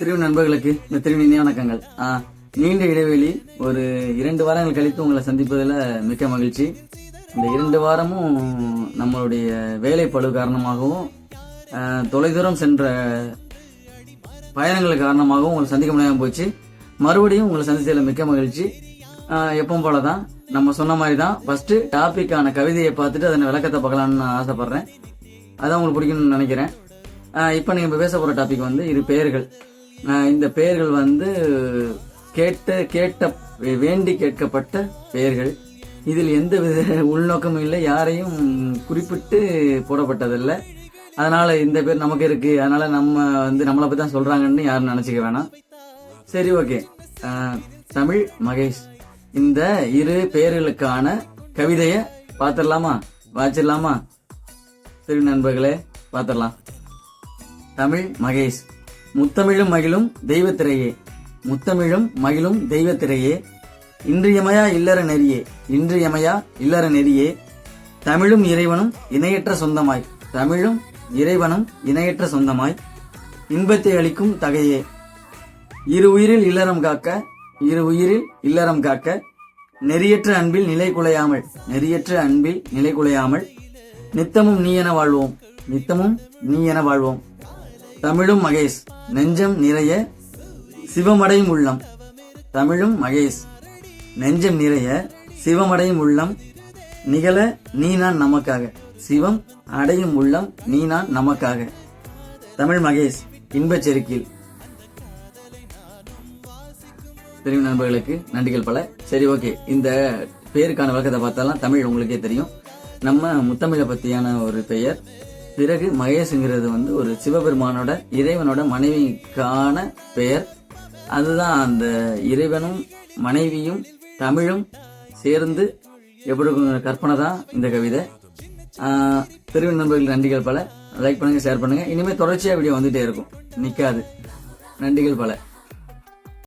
திருவி நண்பர்களுக்கு இந்த திருவி இனிய வணக்கங்கள். நீண்ட இடைவெளி ஒரு இரண்டு வாரங்கள் கழித்து உங்களை சந்திப்பதில் மிக்க மகிழ்ச்சி. இந்த இரண்டு வாரமும் நம்மளுடைய வேலை காரணமாகவும் தொலைதூரம் சென்ற பயணங்கள் காரணமாகவும் உங்களை சந்திக்க முடியாமல் போச்சு. மறுபடியும் உங்களை சந்தித்ததில் மிக்க மகிழ்ச்சி. எப்பவும் போல தான் நம்ம சொன்ன மாதிரி தான் ஃபஸ்ட்டு டாப்பிக்கான கவிதையை பார்த்துட்டு அதன் விளக்கத்தை பார்க்கலாம்னு நான் ஆசைப்படுறேன். அதான் உங்களுக்கு பிடிக்கணும்னு நினைக்கிறேன். இப்போ நீங்கள் இப்போ பேச போகிற டாபிக் வந்து இரு பெயர்கள் இந்த பெயர்கள் வந்து கேட்ட கேட்ட வேண்டி கேட்கப்பட்ட பெயர்கள். இதில் எந்த வித உள்நோக்கமும் இல்லை. யாரையும் குறிப்பிட்டு போடப்பட்டதில்லை. அதனால இந்த பேர் நமக்கு இருக்கு. அதனால நம்ம வந்து நம்மளை பற்றி தான் சொல்றாங்கன்னு யாரும் நினச்சிக்க வேணாம். சரி ஓகே. தமிழ் மகேஷ். இந்த இரு பெயர்களுக்கான கவிதையை பார்த்துடலாமா? வாச்சிடலாமா சரி நண்பர்களே பார்த்துடலாம். தமிழ் மகேஷ். முத்தமிழும் மகிழும் தெய்வத்திரையே. முத்தமிழும் மகிழும் தெய்வத்திரையே. இன்றியமையா இல்லற நெறியே. இன்றியமையா இல்லற நெறியே. தமிழும் இறைவனும் இணையற்ற சொந்தமாய். தமிழும் இறைவனும் இணையற்ற சொந்தமாய். இன்பத்தை அளிக்கும் தகையே. இரு உயிரில் இல்லறம் காக்க இரு உயிரில் இல்லறம் காக்க. நெறியற்ற அன்பில் நிலை குலையாமல் நெறியற்ற அன்பில் நிலை குலையாமல் நித்தமும் நீ என வாழ்வோம். நித்தமும் நீ என வாழ்வோம். தமிழும் மகேஷ். நெஞ்சம் நிறைய சிவமடையும் உள்ளம். தமிழும் மகேஷ். நெஞ்சம் நிறைய சிவமடையும் உள்ளம். நிகழ நீ நான் நமக்காக. சிவம் அடையும் உள்ளம் நீ நான் நமக்காக. தமிழ் மகேஷ் இன்பச் செருக்கில். தெரியும் நண்பர்களுக்கு நன்றிகள் பல. சரி ஓகே. இந்த பேருக்கான விளக்கத்தை பார்த்தாலாம் தமிழ் உங்களுக்கே தெரியும். நம்ம முத்தமிழை பத்தியான ஒரு பெயர். பிறகு மகேஷ்ங்கிறது வந்து ஒரு சிவபெருமானோட இறைவனோட மனைவிக்கான பெயர். அதுதான் அந்த இறைவனும் மனைவியும் தமிழும் சேர்ந்து எப்படி கற்பனை தான் இந்த கவிதை. தெருவி தெரியும் நண்பர்களுக்கு நன்றிகள் பல. லைக் பண்ணுங்க ஷேர் பண்ணுங்க. இனிமேல் தொடர்ச்சியாக வீடியோ வந்துட்டே இருக்கும். நிற்காது நன்றிகள் பல.